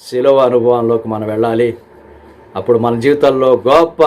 శిలువ అనుభవంలోకి మనం వెళ్ళాలి. అప్పుడు మన జీవితాల్లో గొప్ప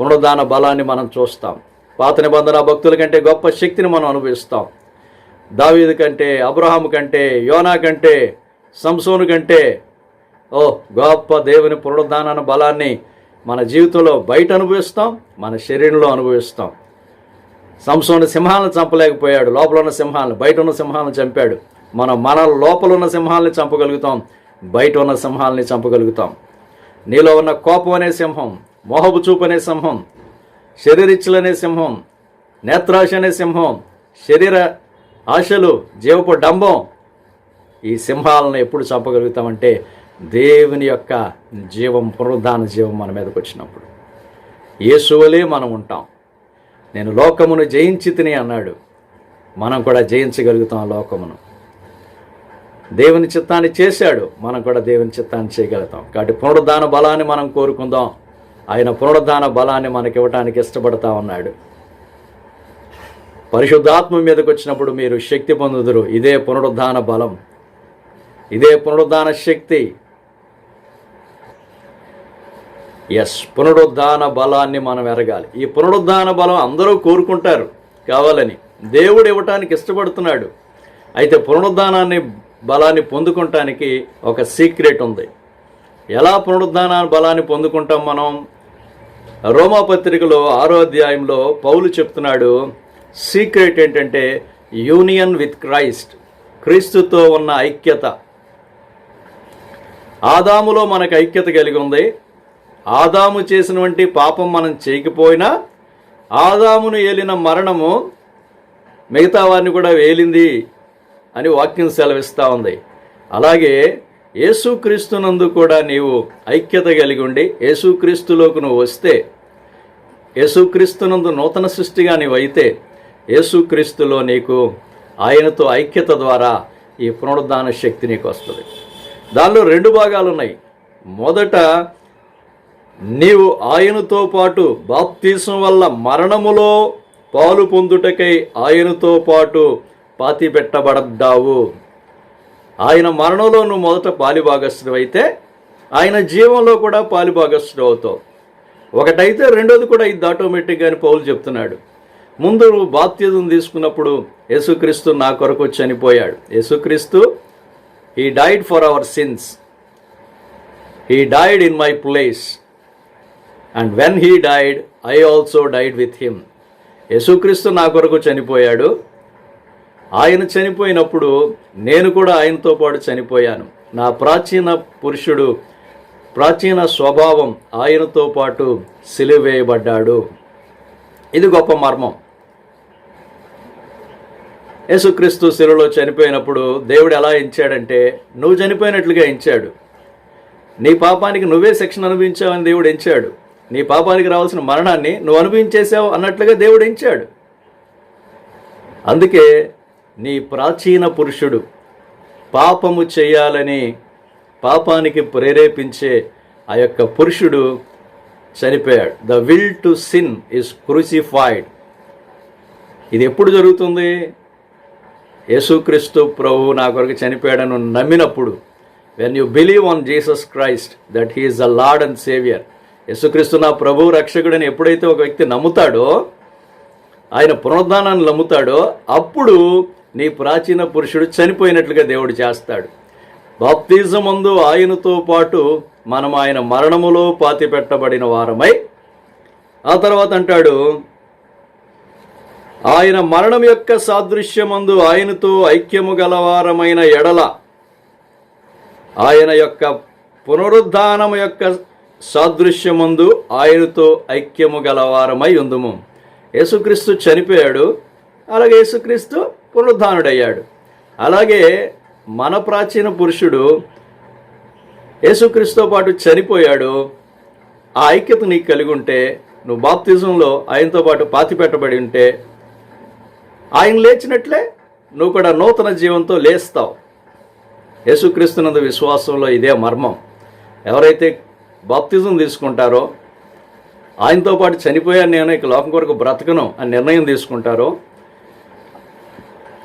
పునరుద్ధాన బలాన్ని మనం చూస్తాం. పాత నిబంధన భక్తుల కంటే గొప్ప శక్తిని మనం అనుభవిస్తాం. దావీదు కంటే అబ్రహాం కంటే యోనా కంటే సంసోను కంటే ఓ గొప్ప దేవుని పునరుద్ధాన బలాన్ని మన జీవితంలో బయట అనుభవిస్తాం మన శరీరంలో అనుభవిస్తాం. సంసోను సింహాలను చంపలేకపోయాడు లోపల ఉన్న సింహాలను బయట ఉన్న సింహాలను చంపాడు. మనం మన లోపల ఉన్న సింహాలని చంపగలుగుతాం. బయట ఉన్న సింహాలని చంపగలుగుతాం. నీలో ఉన్న కోపం అనే సింహం మోహపు చూపు అనే సింహం శరీరిచ్చులనే సింహం నేత్రాశ అనే సింహం శరీర ఆశలు జీవపు డంబం ఈ సింహాలను ఎప్పుడు చంపగలుగుతామంటే దేవుని యొక్క జీవం పునరుద్ధాన జీవం మన మీదకి వచ్చినప్పుడు. యేసువలే మనం ఉంటాం. నేను లోకమును జయించి తిని అన్నాడు. మనం కూడా జయించగలుగుతాం లోకమును. దేవుని చిత్తాన్ని చేశాడు మనం కూడా దేవుని చిత్తాన్ని చేయగలుగుతాం. కాబట్టి పునరుద్ధాన బలాన్ని మనం కోరుకుందాం. ఆయన పునరుద్ధాన బలాన్ని మనకి ఇవ్వడానికి ఇష్టపడతా ఉన్నాడు. పరిశుద్ధాత్మ మీదకి వచ్చినప్పుడు మీరు శక్తి పొందుదురు. ఇదే పునరుద్ధాన బలం. ఇదే పునరుద్ధాన శక్తి. ఎస్ పునరుద్ధాన బలాన్ని మనం ఎరగాలి. ఈ పునరుద్ధాన బలం అందరూ కోరుకుంటారు కావాలని. దేవుడు ఇవ్వటానికి ఇష్టపడుతున్నాడు. అయితే పునరుద్ధానాన్ని బలాన్ని పొందుకుంటానికి ఒక సీక్రెట్ ఉంది. ఎలా పునరుద్ధాన బలాన్ని పొందుకుంటాం మనం? రోమా పత్రికలో ఆరో అధ్యాయంలో పౌలు చెప్తున్నాడు సీక్రెట్ ఏంటంటే యూనియన్ విత్ క్రైస్ట్ క్రీస్తుతో ఉన్న ఐక్యత. ఆదాములో మనకు ఐక్యత కలిగి ఉంది. ఆదాము చేసినటువంటి పాపం మనం చేయకపోయినా ఆదామును ఏలిన మరణము మిగతా వారిని కూడా వేలింది అని వాక్యం సెలవిస్తూ ఉంది. అలాగే యేసుక్రీస్తునందు కూడా నీవు ఐక్యత కలిగి ఉండి యేసుక్రీస్తులోకి నువ్వు వస్తే యేసుక్రీస్తునందు నూతన సృష్టిగా నీవు అయితే యేసుక్రీస్తులో నీకు ఆయనతో ఐక్యత ద్వారా ఈ పునరుద్ధాన శక్తి నీకు వస్తుంది. దానిలో రెండు భాగాలు ఉన్నాయి. మొదట నీవు ఆయనతో పాటు బాప్తీసం వల్ల మరణములో పాలు పొందుటకై ఆయనతో పాటు పాతి పెట్టబడద్దావు ఆయన మరణంలో నువ్వు మొదట పాలిభాగస్థుడు అయితే ఆయన జీవంలో కూడా పాలిభాగస్థుడు అవుతావు. ఒకటైతే రెండోది కూడా ఇది ఆటోమేటిక్గా అని పౌలు చెప్తున్నాడు. ముందు నువ్వు బాప్తిజం తీసుకున్నప్పుడు యేసుక్రీస్తు నా కొరకు చనిపోయాడు. యేసుక్రీస్తు ఈ died for our sins he died in my place and when he died I also died with him Yesu Kristu నా కొరకు చనిపోయాడు. ఆయన చనిపోయినప్పుడు నేను కూడా ఆయనతో పాటు చనిపోయాను. నా ప్రాచీన పురుషుడు ప్రాచీన స్వభావం ఆయనతో పాటు సిలివేయబడ్డాడు. ఇది గొప్ప మర్మం. యేసుక్రీస్తు శిలువలో చనిపోయినప్పుడు దేవుడు ఎలా ఎంచాడంటే నువ్వు చనిపోయినట్లుగా ఎంచాడు. నీ పాపానికి నువ్వే శిక్షణ అనుభవించావని దేవుడు ఎంచాడు. నీ పాపానికి రావాల్సిన మరణాన్ని నువ్వు అనుభవించేసావు అన్నట్లుగా దేవుడు ఎంచాడు. అందుకే నీ ప్రాచీన పురుషుడు పాపము చేయాలని పాపానికి ప్రేరేపించే ఆ యొక్క పురుషుడు చనిపోయాడు. The will to sin is crucified ఇది ఎప్పుడు జరుగుతుంది? యేసుక్రీస్తు ప్రభు నా కొరకు చనిపోయాడను నమ్మినప్పుడు when you believe on Jesus Christ that he is the lord and saviour Yesu Kristu నా ప్రభు రక్షకుడని ఎప్పుడైతే ఒక వ్యక్తి నమ్ముతాడో ఆయన పునరుద్ధానాన్ని నమ్ముతాడో అప్పుడు నీ ప్రాచీన పురుషుడు చనిపోయినట్లుగా దేవుడు చేస్తాడు. బాప్తిజముందు ఆయనతో పాటు మనం ఆయన మరణములో పాతి పెట్టబడిన వారమై ఆ తర్వాత అంటాడు ఆయన మరణం యొక్క సాదృశ్యమందు ఆయనతో ఐక్యము గలవారమైన ఎడల ఆయన యొక్క పునరుద్ధానం యొక్క సాదృశ్యమందు ఆయనతో ఐక్యము గలవారమై ఉందుము. యేసుక్రీస్తు చనిపోయాడు. అలాగే యేసుక్రీస్తు పునరుద్ధానుడయ్యాడు. అలాగే మన ప్రాచీన పురుషుడు యేసుక్రీస్తుతో పాటు చనిపోయాడు. ఆ ఐక్యత నీకు కలిగి ఉంటే నువ్వు బాప్తిజంలో ఆయనతో పాటు పాతి పెట్టబడి ఉంటే ఆయన లేచినట్లే నువ్వు కూడా నూతన జీవంతో లేస్తావు. యేసుక్రీస్తునందు విశ్వాసంలో ఇదే మర్మం. ఎవరైతే బాప్తిజం తీసుకుంటారో ఆయనతో పాటు చనిపోయాను నేను ఇక లోకం కొరకు బ్రతకను అని నిర్ణయం తీసుకుంటారో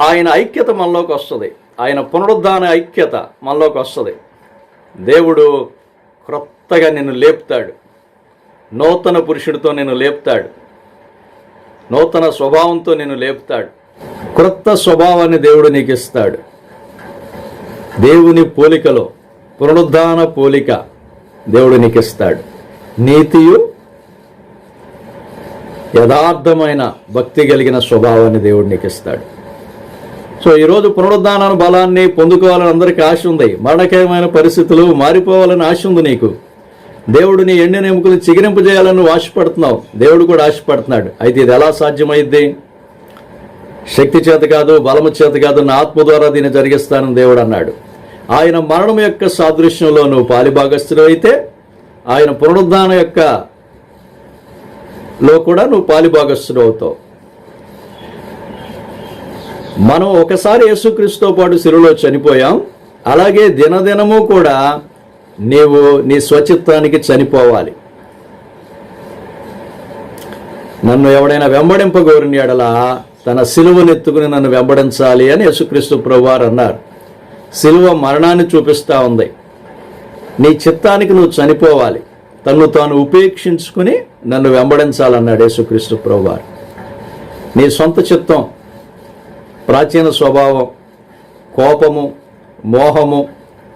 ఆయన ఐక్యత మనలోకి వస్తుంది. ఆయన పునరుద్ధాన ఐక్యత మనలోకి వస్తుంది. దేవుడు క్రొత్తగా నిన్ను లేపుతాడు. నూతన పురుషుడితో నిన్ను లేపుతాడు. నూతన స్వభావంతో నిన్ను లేపుతాడు. క్రొత్త స్వభావాన్ని దేవుడు నీకు ఇస్తాడు దేవుని పోలికలో పునరుద్ధాన పోలిక దేవుడు నీకు ఇస్తాడు నీతియు యథార్థమైన భక్తి కలిగిన స్వభావాన్ని దేవుడు నీకు ఇస్తాడు సో ఈరోజు పునరుద్ధాన బలాన్ని పొందుకోవాలని అందరికీ ఆశ ఉంది. మరణకరమైన పరిస్థితులు మారిపోవాలని ఆశ ఉంది నీకు. దేవుడు నీ ఎండిన ఎముకలు చిగిరింపు చేయాలని నువ్వు ఆశపడుతున్నావు. దేవుడు కూడా ఆశపడుతున్నాడు. అయితే ఇది ఎలా సాధ్యమైద్ది శక్తి చేత కాదు బలము చేత కాదు నా ఆత్మ ద్వారా దీన్ని జరిగిస్తానని దేవుడు అన్నాడు. ఆయన మరణం యొక్క సాదృశ్యంలో నువ్వు పాలిభాగస్థులు అయితే ఆయన పునరుద్ధానం యొక్క లో కూడా నువ్వు పాలిభాగస్థుడు అవుతావు. మనం ఒకసారి యేసుక్రీస్తుతో పాటు సిరులో చనిపోయాం. అలాగే దినదినము కూడా నీవు నీ స్వచిత్తానికి చనిపోవాలి. నన్ను ఎవడైనా వెంబడింపగోరిని ఎడల తన సిలువనెత్తుకుని నన్ను వెంబడించాలి అని యేసుక్రీస్తు ప్రభువారు అన్నారు. సిలువ మరణాన్ని చూపిస్తా ఉంది. నీ చిత్తానికి నువ్వు చనిపోవాలి. తను తాను ఉపేక్షించుకుని నన్ను వెంబడించాలన్నాడు యేసుక్రీస్తు ప్రభువారు. నీ సొంత చిత్తం ప్రాచీన స్వభావం కోపము మోహము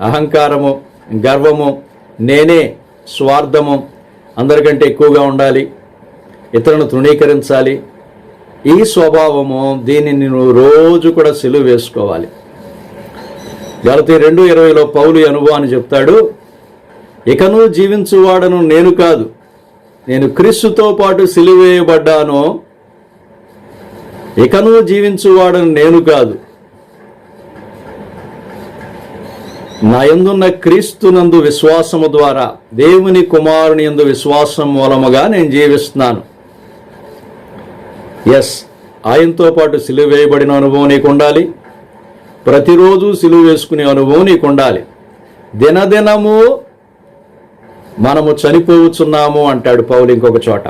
అహంకారము గర్వము నేనే స్వార్థము అందరికంటే ఎక్కువగా ఉండాలి ఇతరులను తృణీకరించాలి. ఈ స్వభావము దీనిని నువ్వు రోజు కూడా సెలువు వేసుకోవాలి. గలతి రెండు ఇరవైలో పౌలు అనుభవం అనుభవాన్ని చెప్తాడు ఇకను జీవించువాడను నేను కాదు నేను క్రీస్తుతో పాటు సిలువేయబడ్డాను ఇకను జీవించువాడని నేను కాదు. నా యందున్న క్రీస్తునందు విశ్వాసము ద్వారా దేవుని కుమారుని యందు విశ్వాసం మూలముగా నేను జీవిస్తున్నాను. ఎస్ ఆయనతో పాటు సిలువ వేయబడిన అనుభవం నీకు ఉండాలి ప్రతిరోజు సిలువ వేసుకునే అనుభవం నీకు ఉండాలి దినదినము మనము చనిపోవచ్చున్నాము అంటాడు పౌలు ఇంకొక చోట.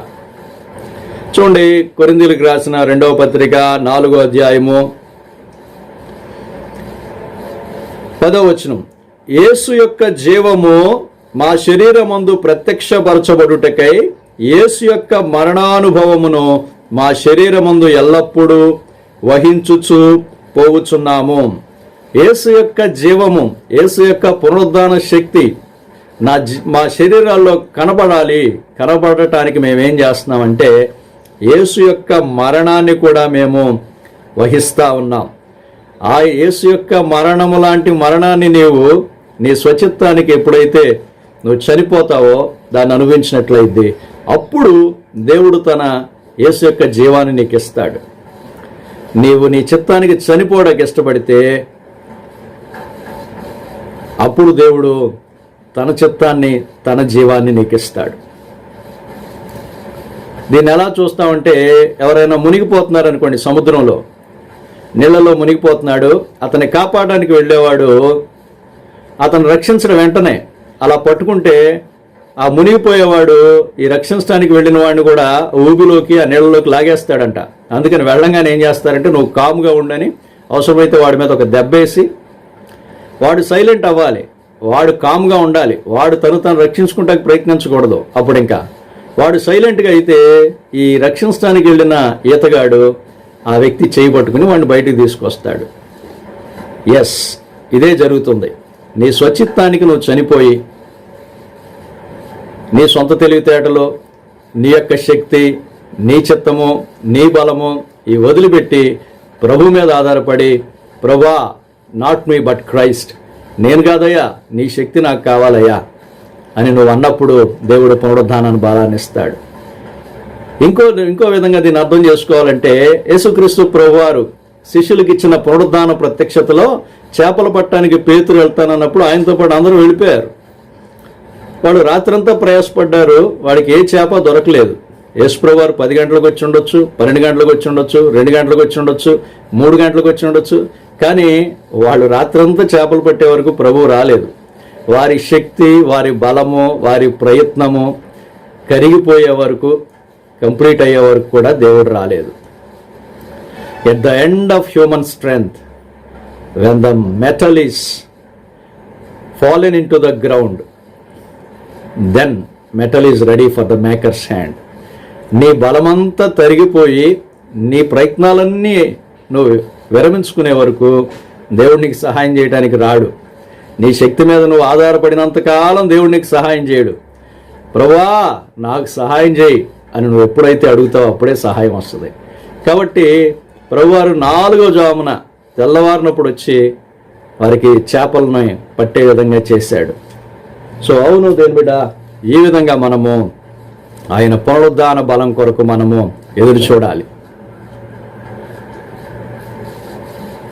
చూడండి కొరిందీలకు రాసిన రెండవ పత్రిక నాలుగో అధ్యాయము. పదవ వచనం. యేసు యొక్క జీవము మా శరీరమందు ప్రత్యక్షపరచబడుటకై యేసు యొక్క మరణానుభవమును మా శరీరమందు ఎల్లప్పుడూ వహించుచు పోవుచున్నాము. యేసు యొక్క జీవము యేసు యొక్క పునరుద్ధాన శక్తి నా జీ- మా శరీరాల్లో కనబడాలి. కనబడటానికి మేమేం చేస్తున్నామంటే యేసు యొక్క మరణాన్ని కూడా మేము వహిస్తూ ఉన్నాం. ఆ యేసు యొక్క మరణము లాంటి మరణాన్ని నీవు నీ స్వచిత్తానికి ఎప్పుడైతే నువ్వు చనిపోతావో దాన్ని అనుభవించినట్లయితే అప్పుడు దేవుడు తన యేసు యొక్క జీవాన్ని నీకు ఇస్తాడు. నీవు నీ చిత్తానికి చనిపోవడానికి ఇష్టపడితే అప్పుడు దేవుడు తన చిత్తాన్ని తన జీవాన్ని నీకు ఇస్తాడు. దీన్ని ఎలా చూస్తామంటే ఎవరైనా మునిగిపోతున్నారు అనుకోండి సముద్రంలో. నీళ్ళలో మునిగిపోతున్నాడు అతన్ని కాపాడడానికి వెళ్ళేవాడు అతను రక్షించడం వెంటనే అలా పట్టుకుంటే ఆ మునిగిపోయేవాడు ఈ రక్షించడానికి వెళ్ళిన వాడిని కూడా ఊబిలోకి ఆ నీళ్ళలోకి లాగేస్తాడంట. అందుకని వెళ్ళంగానే ఏం చేస్తారంటే నువ్వు కాముగా ఉండని అవసరమైతే వాడి మీద ఒక దెబ్బేసి వాడు సైలెంట్ అవ్వాలి వాడు కామ్గా ఉండాలి వాడు తను తను రక్షించుకుంటానికి ప్రయత్నించకూడదు. అప్పుడు ఇంకా వాడు సైలెంట్గా అయితే ఈ రక్షించడానికి వెళ్ళిన ఈతగాడు ఆ వ్యక్తి చేయి పట్టుకుని వాడిని బయటికి తీసుకొస్తాడు. ఎస్ ఇదే జరుగుతుంది. నీ స్వచిత్తానికి నువ్వు చనిపోయి నీ సొంత తెలివితేటలు నీ యొక్క శక్తి నీ చిత్తము నీ బలము ఈ వదిలిపెట్టి ప్రభు మీద ఆధారపడి ప్రభా నాట్ మీ బట్ క్రైస్ట్ నేను కాదయ్యా నీ శక్తి నాకు కావాలయ్యా. అని నువ్వు అన్నప్పుడు దేవుడు పునరుద్ధానాన్ని బలాన్ని ఇస్తాడు ఇంకో ఇంకో విధంగా దీన్ని అర్థం చేసుకోవాలంటే యేసుక్రీస్తు ప్రభువారు శిష్యులకు ఇచ్చిన పునరుద్ధాన ప్రత్యక్షతలో చేపలు పట్టడానికి పేతురు వెళ్తానన్నప్పుడు ఆయనతో పాటు అందరూ వెళ్ళిపోయారు. వాడు రాత్రంతా ప్రయాసపడ్డారు వాడికి ఏ చేప దొరకలేదు. యేసుప్రభు వారు పది గంటలకు వచ్చి ఉండొచ్చు పన్నెండు గంటలకు వచ్చి ఉండొచ్చు రెండు గంటలకు వచ్చి ఉండొచ్చు మూడు గంటలకు వచ్చి ఉండొచ్చు. కానీ వాళ్ళు రాత్రంతా చేపలు పట్టే వరకు ప్రభువు రాలేదు. వారి శక్తి వారి బలము వారి ప్రయత్నము కరిగిపోయే వరకు కంప్లీట్ అయ్యే వరకు కూడా దేవుడు రాలేదు. At the end of human strength when the metal is fallen into the ground then metal is ready for the maker's hand నీ బలమంతా తరిగిపోయి నీ ప్రయత్నాలన్నీ నువ్వు విరమించుకునే వరకు దేవుడు నీకు సహాయం చేయడానికి రాడు. నీ శక్తి మీద నువ్వు ఆధారపడినంతకాలం దేవుడు నీకు సహాయం చేయడు. ప్రభా నాకు సహాయం చేయి అని నువ్వు ఎప్పుడైతే అడుగుతావో అప్పుడే సహాయం వస్తుంది. కాబట్టి ప్రభువారు నాలుగో జామున తెల్లవారినప్పుడు వచ్చి వారికి చేపలను పట్టే విధంగా చేశాడు. సో అవును దేని బిడ్డ ఈ విధంగా మనము ఆయన పునరుద్ధాన బలం కొరకు మనము ఎదురు చూడాలి.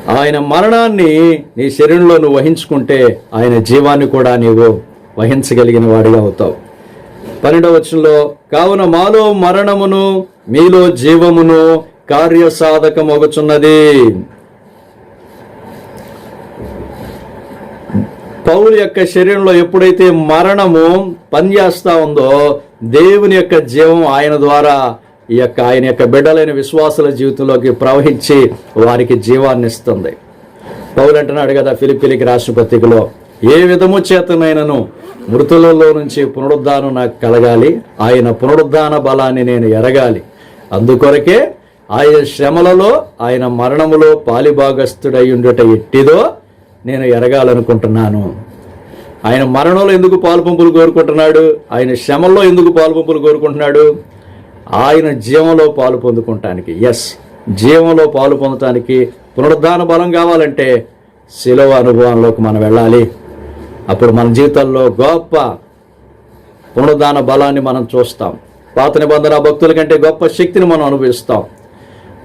ఆయన మరణాన్ని నీ శరీరంలో నువ్వు వహించుకుంటే ఆయన జీవాన్ని కూడా నీవు వహించగలిగిన వాడిగా అవుతావు. పన్నెండవ వచనంలో కావున మాలో మరణమును మీలో జీవమును కార్యసాధకమగుచున్నది. పౌలు యొక్క శరీరంలో ఎప్పుడైతే మరణము పనిచేస్తా ఉందో దేవుని యొక్క జీవం ఆయన ద్వారా ఈ యొక్క ఆయన యొక్క బిడ్డలైన విశ్వాసుల జీవితంలోకి ప్రవహించి వారికి జీవాన్ని ఇస్తుంది. పౌలు అంటున్నాడు కదా ఫిలిపిలికి రాష్ట్రపతికిలో ఏ విధము చేతనైనను మృతులలో నుంచి పునరుద్ధానం నాకు కలగాలి ఆయన పునరుద్ధాన బలాన్ని నేను ఎరగాలి. అందుకొరకే ఆయన శ్రమలలో ఆయన మరణములో పాలిభాగస్థుడై ఉండుట ఎట్టిదో నేను ఎరగాలనుకుంటున్నాను. ఆయన మరణంలో ఎందుకు పాలుపంపులు కోరుకుంటున్నాడు? ఆయన శ్రమల్లో ఎందుకు పాలుపంపులు కోరుకుంటున్నాడు? ఆయన జీవంలో పాలు పొందుకుంటానికి ఎస్ జీవంలో పాలు పొందటానికి పునరుద్ధాన బలం కావాలంటే శిలవ అనుభవంలోకి మనం వెళ్ళాలి. అప్పుడు మన జీవితంలో గొప్ప పునరుద్ధాన బలాన్ని మనం చూస్తాం. పాత నిబంధన భక్తుల కంటే గొప్ప శక్తిని మనం అనుభవిస్తాం.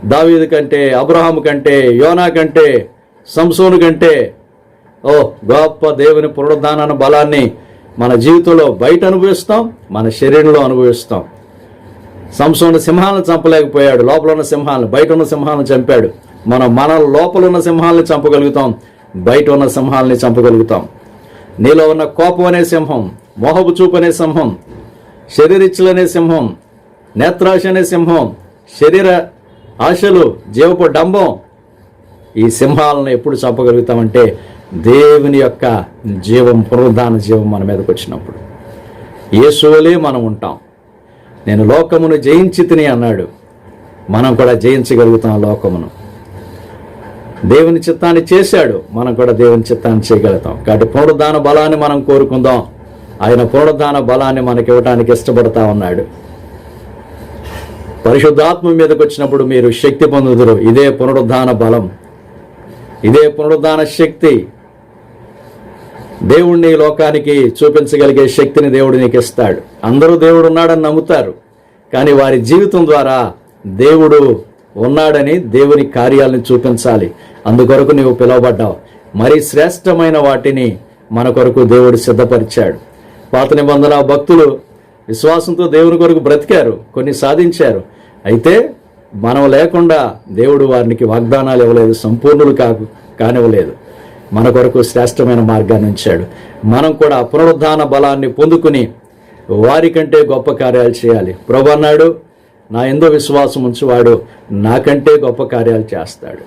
దావీదు కంటే అబ్రహాం కంటే యోనా కంటే సంసోను కంటే ఓ గొప్ప దేవుని పునరుద్ధాన బలాన్ని మన జీవితంలో బయట అనుభవిస్తాం మన శరీరంలో అనుభవిస్తాం. సంసోను సింహాలను చంపలేకపోయాడు. లోపల ఉన్న సింహాలను బయట ఉన్న సింహాలను చంపాడు. మనం మన లోపల ఉన్న సింహాలని చంపగలుగుతాం బయట ఉన్న సింహాలని చంపగలుగుతాం. నీలో ఉన్న కోపం అనే సింహం మోహపు చూపు అనే సింహం శరీరిచ్చులు అనే సింహం నేత్రాశ అనే సింహం శరీర ఆశలు జీవపు డంబం ఈ సింహాలను ఎప్పుడు చంపగలుగుతామంటే దేవుని యొక్క జీవం పునరుద్ధాన జీవం మన మీదకి వచ్చినప్పుడు. యేసువలే మనం ఉంటాం. నేను లోకమును జయించి తిని అన్నాడు. మనం కూడా జయించగలుగుతాం లోకమును. దేవుని చిత్తాన్ని చేశాడు. మనం కూడా దేవుని చిత్తాన్ని చేయగలుగుతాం. కాబట్టి పునరుద్ధాన బలాన్ని మనం కోరుకుందాం. ఆయన పునరుద్ధాన బలాన్ని మనకి ఇవ్వడానికి ఇష్టపడతా ఉన్నాడు. పరిశుద్ధాత్మ మీదకి వచ్చినప్పుడు మీరు శక్తి పొందుదురు. ఇదే పునరుద్ధాన బలం. ఇదే పునరుద్ధాన శక్తి. దేవుణ్ణి లోకానికి చూపించగలిగే శక్తిని దేవుడు నీకు ఇస్తాడు అందరూ దేవుడు ఉన్నాడని నమ్ముతారు. కానీ వారి జీవితం ద్వారా దేవుడు ఉన్నాడని దేవుని కార్యాలను చూపించాలి. అందుకొరకు నీవు పిలువబడ్డావు. మరి శ్రేష్టమైన వాటిని మన కొరకు దేవుడు సిద్ధపరిచాడు. పాత నిబంధన భక్తులు విశ్వాసంతో దేవుని కొరకు బ్రతికారు కొన్ని సాధించారు. అయితే మనం లేకుండా దేవుడు వారికి వాగ్దానాలు ఇవ్వలేదు సంపూర్ణులు కాకు కానివ్వలేదు. మన కొరకు శ్రేష్టమైన మార్గాన్ని ఉంచాడు. మనం కూడా పునరుద్ధాన బలాన్ని పొందుకుని వారికంటే గొప్ప కార్యాలు చేయాలి. ప్రభు అన్నాడు నా ఎందో విశ్వాసం ఉంచువాడు నాకంటే గొప్ప కార్యాలు చేస్తాడు.